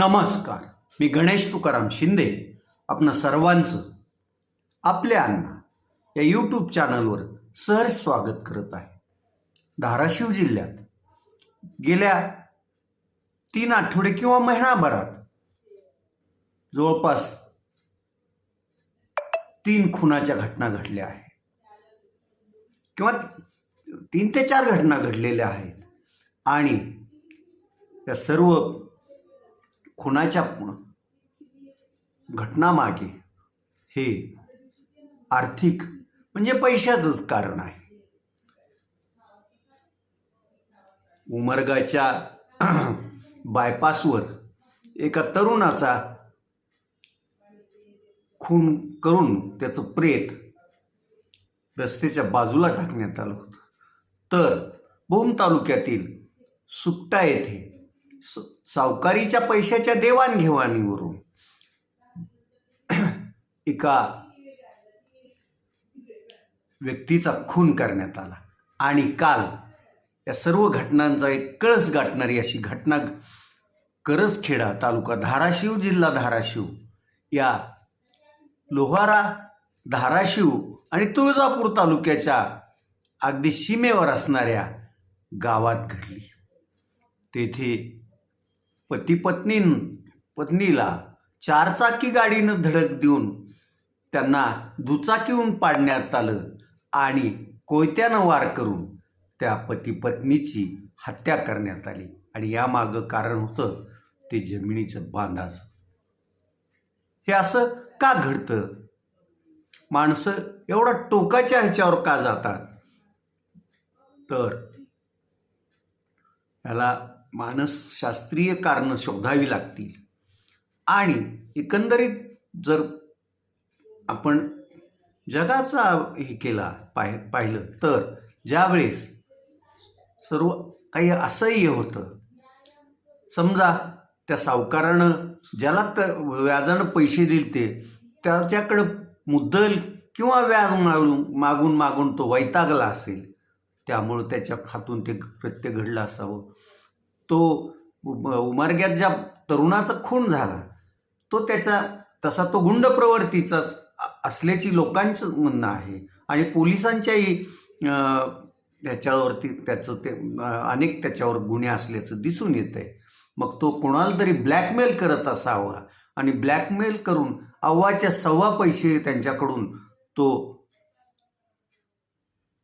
नमस्कार. मी गणेश तुकाराम शिंदे. आपणा सर्वांचं आपल्या अण्णा या यूट्यूब चॅनलवर सहर्ष स्वागत करत आहे. धाराशिव जिल्ह्यात गेल्या तीन आठवडे किंवा महिनाभरात जवळपास तीन खुनाच्या घटना घडल्या आहेत. किंवा तीन ते चार घटना घडलेल्या आहेत. आणि या सर्व खुनाच्या घटनामागे हे आर्थिक म्हणजे पैशाचंच कारण आहे. उमरगाच्या बायपासवर एका तरुणाचा खून करून त्याचं प्रेत रस्त्याच्या बाजूला टाकण्यात आलं होतं. तर भूम तालुक्यातील सुकटा येथे सावकारीच्या पैशाच्या देवाणघेवाणीवरून. एका व्यक्तीचा खून करण्यात आला. आणि काल या सर्व घटनांचा एक कळस गाठणारी अशी घटना करजखेडा तालुका धाराशिव जिल्हा धाराशिव या लोहारा धाराशिव आणि तुळजापूर तालुक्याच्या अगदी सीमेवर असणाऱ्या गावात घडली. तेथे पती पत्नी पत्नीला चारचाकी गाडीनं धडक देऊन त्यांना दुचाकीहून पाडण्यात आलं आणि कोयत्यानं वार करून त्या पती पत्नीची हत्या करण्यात आली. आणि यामागं कारण होतं ते जमिनीचं बांधाचं हे असं का घडतं? माणसं एवढा टोकाच्या ह्याच्यावर का जातात? तर याला मानसशास्त्रीय कारणं शोधावी लागतील. आणि एकंदरीत जर आपण जगाचा हे केला पाह पाहिलं तर ज्यावेळेस सर्व काही असह्य होतं. समजा त्या सावकारानं ज्याला तर व्याजानं पैसे दिले ते त्याच्याकडं मुद्दल किंवा व्याज मागून मागून मागून तो वैतागला असेल त्यामुळं त्याच्या हातून ते कृत्य घडलं असावं. तो उमारग्यात ज्या तरुणाचा खून झाला तो त्याचा तसा तो गुंड प्रवृत्तीचाच असल्याची लोकांचं म्हणणं आहे. आणि पोलिसांच्याही त्याच्यावरती त्याचं ते अनेक त्याच्यावर गुन्हे असल्याचं दिसून येत आहे मग तो कोणाला तरी ब्लॅकमेल करत असावा आणि ब्लॅकमेल करून अव्वाच्या सव्वा पैसे त्यांच्याकडून तो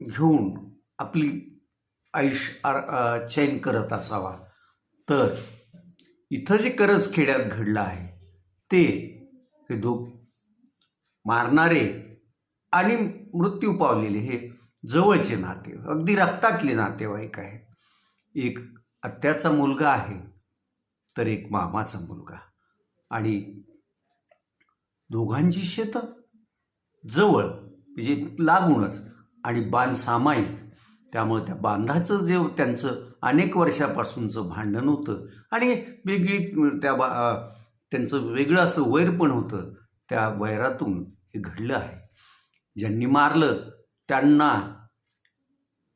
घेऊन आपली आयुष्य चैन करत असावा. तर इथं जे करज खेड्यात घडलं आहे ते हे धूप मारणारे आणि मृत्यू पावलेले हे जवळचे नाते अगदी रक्तातले नातेवाईक आहेत. एक आत्याचा मुलगा आहे तर एक मामाचा मुलगा आणि दोघांची शेतं जवळ म्हणजे लागूनच आणि बांध सामायिक त्यामुळे त्या बांधाचं जे त्यांचं अनेक वर्षापासूनचं भांडण होतं. आणि वेगळी त्या बा त्यांचं वेगळं असं वैर पण होतं. त्या वैरातून हे घडलं आहे. ज्यांनी मारलं त्यांना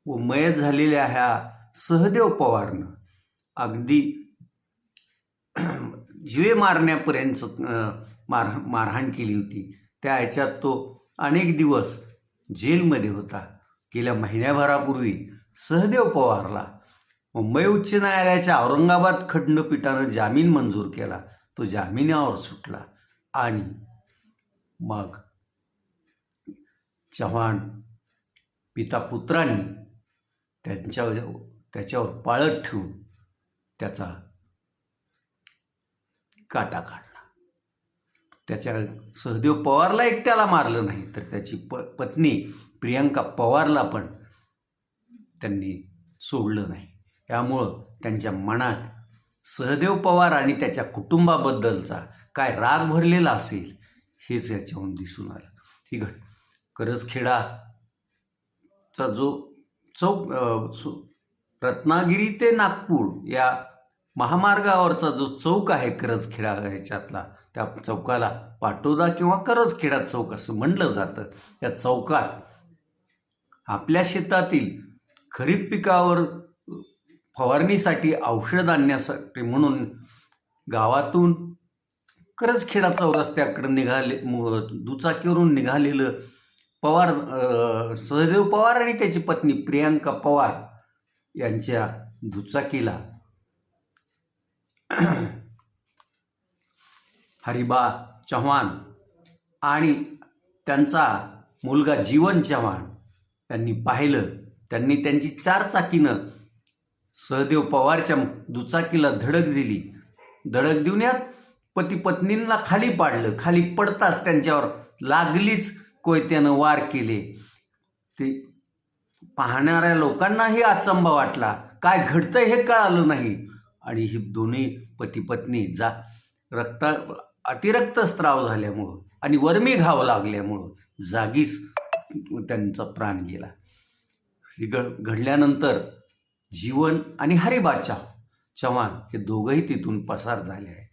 व मयत झालेल्या ह्या सहदेव पवारनं अगदी जिवे मारण्यापर्यंत मार मारहाण केली होती. त्या ह्याच्यात तो अनेक दिवस जेलमध्ये होता. गेल्या महिन्याभरापूर्वी सहदेव पवारला. मुंबई उच्च न्यायालयाच्या औरंगाबाद खंडपीठानं जामीन मंजूर केला. तो जामिनावर सुटला. आणि मग चव्हाण पिता पुत्रांनी त्यांच्यावर त्याच्यावर पाळत ठेवून त्याचा काटा काढला. त्याच्या सहदेव पवारला एकट्याला मारलं नाही तर त्याची प पत्नी प्रियंका पवारला पण त्यांनी सोडलं नाही. त्यामुळं त्यांच्या मनात सहदेव पवार आणि त्याच्या कुटुंबाबद्दलचा काय राग भरलेला असेल हेच याच्याहून दिसून आलं. ही घट करजखेडाचा जो चौक सु- रत्नागिरी ते नागपूर या महामार्गावरचा जो चौक आहे करजखेडा ह्याच्यातला त्या चौकाला पाटोदा किंवा करजखेडा चौक असं म्हणलं जातं. या चौकात आपल्या शेतातील खरीप पिकावर फवारणीसाठी औषध आणण्यासाठी म्हणून गावातून करजखेडा चौरस्त्याकडे निघाले दुचाकीवरून निघालेलं पवार सहदेव पवार आणि त्याची पत्नी प्रियांका पवार यांच्या दुचाकीला हरिबा चव्हाण आणि त्यांचा मुलगा जीवन चव्हाण त्यांनी पाहिलं. त्यांनी त्यांची चार चाकीनं सहदेव पवारच्या दुचाकीला धडक दिली. धडक देऊन यात पती पत्नींना खाली पाडलं. खाली पडताच त्यांच्यावर लागलीच कोयत्यानं वार केले. ते पाहणाऱ्या लोकांनाही अचंबा वाटला. काय घडतं हे कळालं नाही. आणि ही दोन्ही पती पत्नी जा रक्ता अतिरक्त स्त्राव झाल्यामुळं आणि वर्मी घाव लागल्यामुळं जागीच त्यांचा प्राण गेला. हे घ घडल्यानंतर जीवन आणि हरिबाचा चव्हाण हे दोघंही तिथून पसार झाले आहे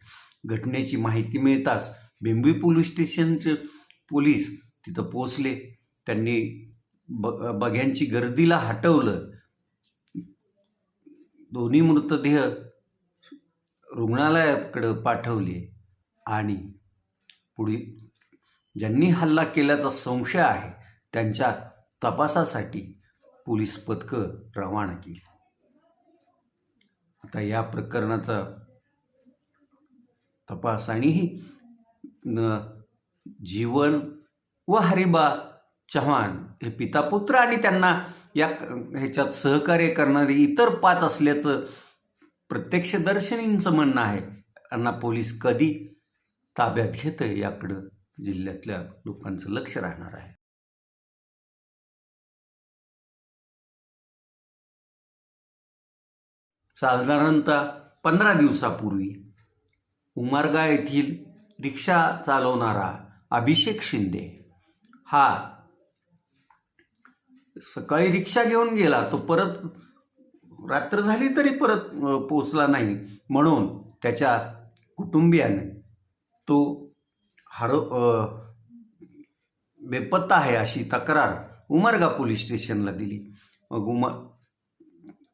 घटनेची माहिती मिळताच बेंबी पोलीस स्टेशनचे पोलीस तिथं पोचले त्यांनी ब बघ्यांची गर्दीला हटवलं. दोन्ही मृतदेह रुग्णालयाकडं पाठवले आणि पुढे ज्यांनी हल्ला केल्याचा संशय आहे त्यांच्या तपासासाठी पोलीस पथकं रवाना केली. आता या प्रकरणाचा तपास आणि जीवन व हरिबा चव्हाण हे पिता पुत्र आणि त्यांना या ह्याच्यात सहकार्य करणारे इतर पाच असल्याचं प्रत्यक्षदर्शनींचं म्हणणं आहे. त्यांना पोलीस कधी ताब्यात घेतं याकडं जिल्ह्यातल्या लोकांचं लक्ष राहणार आहे. साधारणतः पंधरा दिवसापूर्वी उमरगा येथील रिक्षा चालवणारा अभिषेक शिंदे हा सकाळी रिक्षा घेऊन गेला. तो परत रात्र झाली तरी परत पोचला नाही. म्हणून त्याच्या कुटुंबियाने तो हर बेपत्ता आहे अशी तक्रार उमरगा पोलीस स्टेशनला दिली. मग उम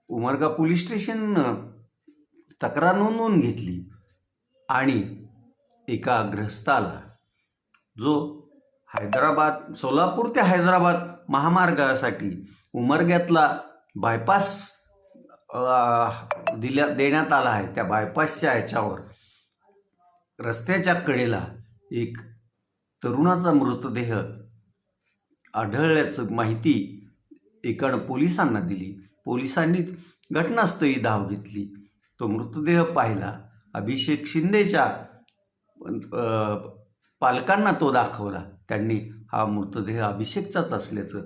उमरगा पोलीस स्टेशननं तक्रार नोंदवून घेतली आणि एका ग्रस्ताला जो हैदराबाद सोलापूर ते हैदराबाद महामार्गासाठी उमरग्यातला बायपास दिल्या देण्यात आला आहे त्या बायपासच्या ह्याच्यावर. रस्त्याच्या कडेला एक तरुणाचा मृतदेह आढळल्याचं माहिती एकानं पोलिसांना दिली. पोलिसांनी घटनास्थळी धाव घेतली. तो मृतदेह पाहिला. अभिषेक शिंदेच्या पालकांना तो दाखवला. त्यांनी हा मृतदेह अभिषेकचाच असल्याचं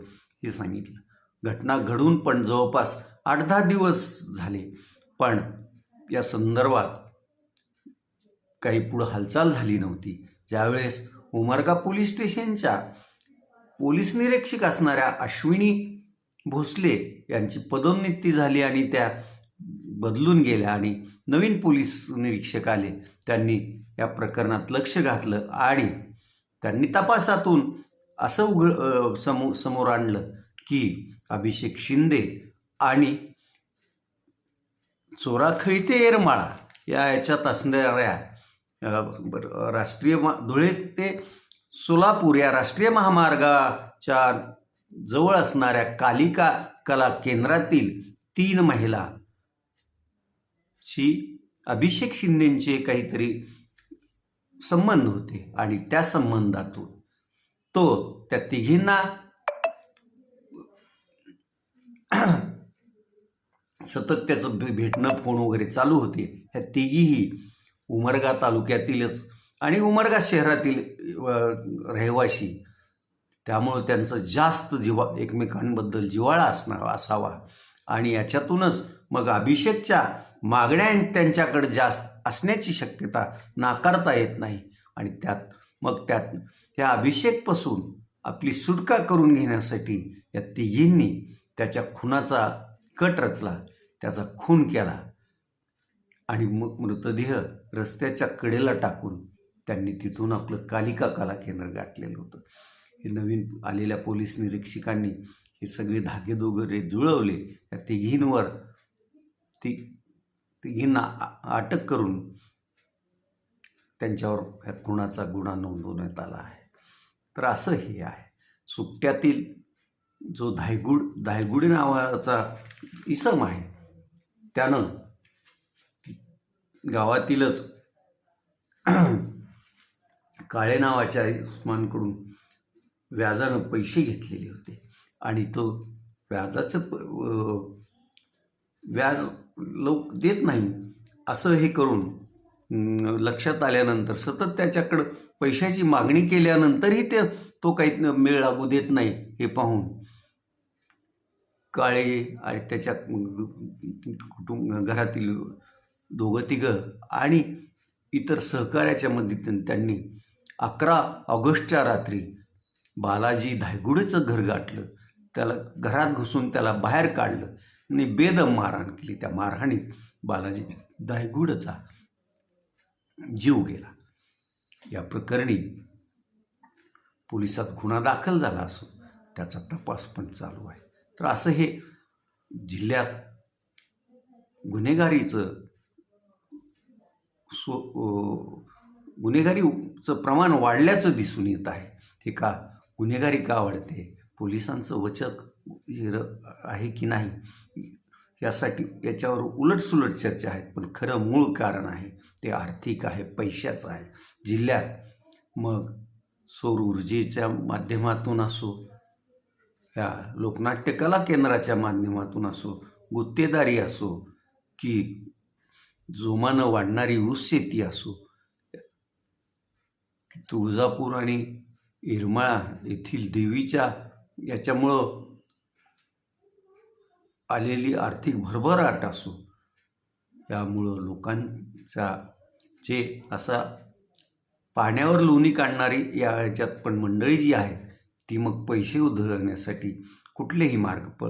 हे सांगितलं. घटना घडून पण जवळपास आठ दहा दिवस झाले. पण या संदर्भात काही पुढं हालचाल झाली नव्हती. ज्यावेळेस उमरगा पोलीस स्टेशनच्या पोलीस निरीक्षक असणाऱ्या अश्विनी भोसले यांची पदोन्नती झाली आणि त्या बदलून गेल्या आणि नवीन पोलीस निरीक्षक आले. त्यांनी या प्रकरणात लक्ष घातलं आणि त्यांनी तपासातून असं उघड समो समोर आणलं की अभिषेक शिंदे आणि चोराखळी ते येरमाळा या याच्यात असणाऱ्या राष्ट्रीय मा धुळे ते सोलापूर या राष्ट्रीय महामार्गाच्या जवळ असणाऱ्या कालिका कला केंद्रातील तीन महिला शी अभिषेक शिंदेचे काहीतरी संबंध होते आणि त्या संबंधातून तो त्या तिघींना सतत त्याचं भेटणं फोन वगैरे चालू होते. ह्या तिघीही उमरगा तालुक्यातीलच आणि उमरगा शहरातील रहिवाशी. त्यामुळं त्यांचं जास्त जिवा एकमेकांबद्दल जिव्हाळा असणार असावा. आणि याच्यातूनच मग अभिषेकच्या मागण्या त्यांच्याकडे जास्त असण्याची शक्यता नाकारता येत नाही. आणि त्यात मग त्यात ह्या अभिषेकपासून आपली सुटका करून घेण्यासाठी या तिघींनी त्याच्या खुनाचा कट रचला त्याचा खून केला आणि मग मृतदेह रस्त्याच्या कडेला टाकून त्यांनी तिथून आपलं कालिका कला केंद्र गाठलेलं होतं. हे नवीन आलेल्या पोलीस निरीक्षकांनी हे सगळे धागे दोगरे जुळवले. त्या तिघींवर ती तिघींना आ- अटक करून त्यांच्यावर ह्या खुणाचा गुन्हा नोंदवण्यात आला आहे. तर असं हे आहे. सुट्ट्यातील जो धायगुड धायगुडी नावाचा इसम आहे त्यानं गावातीलच काळे नावाच्या उस्मानकडून व्याजानं पैसे घेतलेले होते. आणि तो व्याजाचं प व्याज लोक देत नाही असं हे करून लक्षात आल्यानंतर सतत त्याच्याकडं पैशाची मागणी केल्यानंतरही ते तो काही मेळ लागू देत नाही हे पाहून. काळे आणि त्याच्या कुटुंब घरातील दोघं तिघं आणि इतर सहकार्याच्या मदतीनं त्यांनी अकरा ऑगस्टच्या रात्री बालाजी धायगुडेचं घर गाठलं. त्याला घरात घुसून त्याला बाहेर काढलं आणि बेदम मारहाण केली. त्या मारहाणीत बालाजी धायगुडचा जीव गेला. या प्रकरणी पोलिसात गुन्हा दाखल झाला असून त्याचा तपास पण चालू आहे. तर असं हे जिल्ह्यात गुन्हेगारीचं सो गुन्हेगारीचं प्रमाण वाढल्याचं दिसून येत आहे. ते का गुन्हेगारी का वाढते? पोलिसांचं वचक आहे की नाही? यासाठी याच्यावर उलटसुलट चर्चा आहेत पण खरं मूळ कारण आहे ते आर्थिक आहे पैशाचं आहे. जिल्ह्यात मग सौर ऊर्जेच्या माध्यमातून असो या लोकनाट्य कला केंद्राच्या माध्यमातून असो गुत्तेदारी असो की जोमानं वाढणारी ऊस शेती असो तुळजापूर आणि येरमाळा येथील देवीच्या याच्यामुळं आलेली आर्थिक भरभराट असो यामुळं लोकांचा जे असा पाण्यावर लोणी काढणारी या ह्याच्यात पण मंडळी जी आहे ती मग पैसे उधळण्यासाठी कुठलेही मार्ग प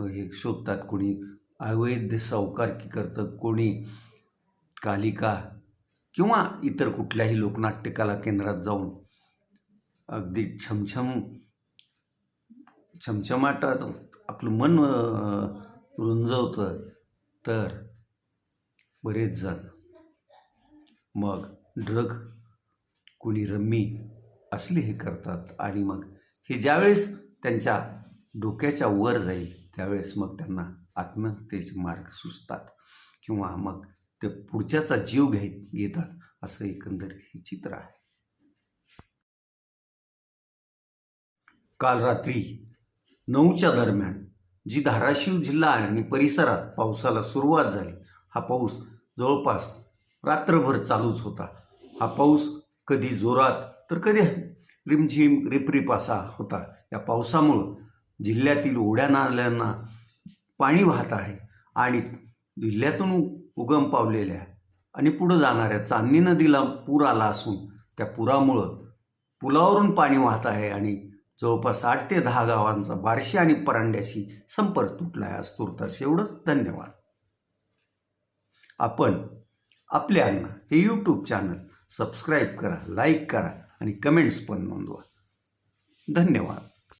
हे शोधतात कोणी. अवैध सावकारकी करतं कोणी. कालिका किंवा इतर कुठल्याही लोकनाट्य कला केंद्रात जाऊन अगदी छमछम छमछमाटात आपलं मन रुंजवतं तर बरेच जण. मग ड्रग कुणी रम्मी असले हे करतात आणि मग हे ज्यावेळेस त्यांच्या डोक्याच्या वर जाईल त्यावेळेस मग त्यांना आत्महत्येचे मार्ग सुचतात किंवा मग ते पुढच्याचा जीव घे घेतात असं एकंदर हे चित्र आहे. काल रात्री नऊच्या दरम्यान जी धाराशिव जिल्हा आणि परिसरात पावसाला सुरुवात झाली हा पाऊस जवळपास रात्रभर चालूच होता. हा पाऊस कधी जोरात तर कधी रिमझिम रिपरिप असा होता. या पावसामुळं जिल्ह्यातील ओढ्या नाल्यांना पाणी वाहत आहे आणि जिल्ह्यातून उगम पावलेल्या आणि पुढं जाणाऱ्या चांदणी नदीला पूर आला असून त्या पुरामुळं पुलावरून पाणी वाहत आहे आणि जवळपास आठ ते दहा गावांचा बार्शी आणि परांड्याशी संपर्क तुटला आहे आज तुर्तास एवढंच. धन्यवाद. आपण आपल्यांना हे यूट्यूब चॅनल सबस्क्राईब करा लाईक करा आणि कमेंट्स पण नोंदवा. धन्यवाद.